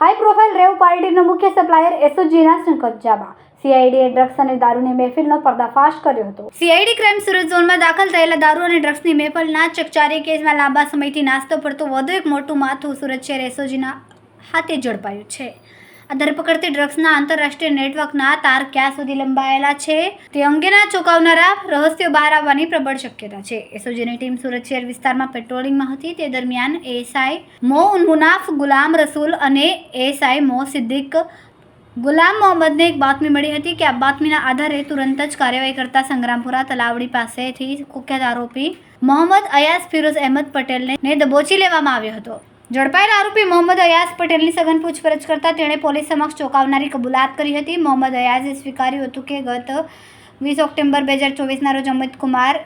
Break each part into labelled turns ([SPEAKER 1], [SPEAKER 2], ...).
[SPEAKER 1] High profile રેવ પાર્ટીનો મુખ્ય supplier એસઓજીના કબજામાં સીઆઈડીએ drugs અને દારૂની મહેફિલનો પર્દાફાશ કર્યો હતો. સીઆઈડી ક્રાઇમ સુરત ઝોનમાં દાખલ થયેલા દારૂ અને ડ્રગ્સની મહેફિલના ચકચારી કેસમાં લાંબા સમયથી નાસ્તો પડતું વધુ એક મોટું માથું સુરત શહેર એસઓજીના હાથે ઝડપાયું છે. આ ધરપકડથી ડ્રગ્સના આંતરરાષ્ટ્રીય નેટવર્કના તાર ક્યાં સુધી લંબાયેલા છે તે અંગેના ચોંકાવનારા રહસ્યો બહાર આવવાની પ્રબળ શક્યતા છે. એસઓજીની ટીમ સુરત શહેર વિસ્તારમાં પેટ્રોલિંગમાં હતી. તે દરમિયાન એએસઆઈ મો મુનાફ ગુલામ રસૂલ અને એએસઆઈ મો સિદ્દીક ગુલામ મોહમ્મદને એક બાતમી મળી હતી કે આ બાતમીના આધારે તુરંત જ કાર્યવાહી કરતા સંગ્રામપુરા તલાવડી પાસેથી કુખ્યાત આરોપી મોહમ્મદ અયાસ ફિરોઝ અહેમદ પટેલને દબોચી લેવામાં આવ્યો હતો. ઝડપાયેલ આરોપી મોહમ્મદ અયાઝ પટેલની સઘન પૂછપરછ કરતા તેણે પોલીસ સમક્ષ ચોંકાવનારી કબૂલાત કરી હતી. મોહમ્મદ અયાઝે સ્વીકાર્યું હતું કે ગત વીસ ઓક્ટોબર બે હજાર ચોવીસના રોજ અમિત કુમાર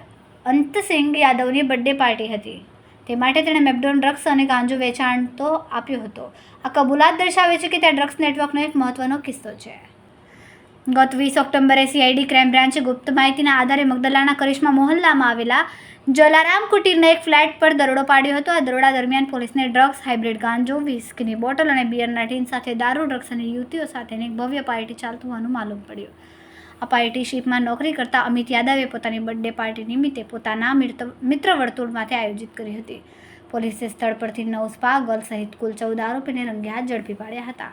[SPEAKER 1] અંતસિંગ યાદવની બર્થડે પાર્ટી હતી. તે માટે તેણે મેપડોન ડ્રગ્સ અને ગાંજો વેચાણ તો આપ્યો હતો. આ કબૂલાત દર્શાવે છે કે ત્યાં ડ્રગ્સ નેટવર્કનો એક મહત્વનો કિસ્સો છે. ગત વીસ ઓક્ટોબરે સીઆઈડી ક્રાઇમ બ્રાન્ચે ગુપ્ત માહિતીના આધારે મગદલાના કરિશ્મા મોહલ્લામાં આવેલા જલારામ કુટીરના એક ફ્લેટ પર દરોડો પાડ્યો હતો. આ દરોડા દરમિયાન પોલીસને ડ્રગ્સ, હાઇબ્રિડ ગાંજો, વિસ્કીની બોટલ અને બિયરના ટીન સાથે દારૂ, ડ્રગ્સ અને યુવતીઓ સાથેની એક ભવ્ય પાર્ટી ચાલતું હોવાનું માલુમ પડ્યું. આ પાર્ટી શીપમાં નોકરી કરતા અમિત યાદવે પોતાની બર્થડે પાર્ટી નિમિત્તે પોતાના મિત્ર વર્તુળમાંથી આયોજિત કરી હતી. પોલીસે સ્થળ પરથી નવ સ્પા, ગર્લ સહિત કુલ ચૌદ આરોપીને રંગે હાથ ઝડપી પાડ્યા હતા.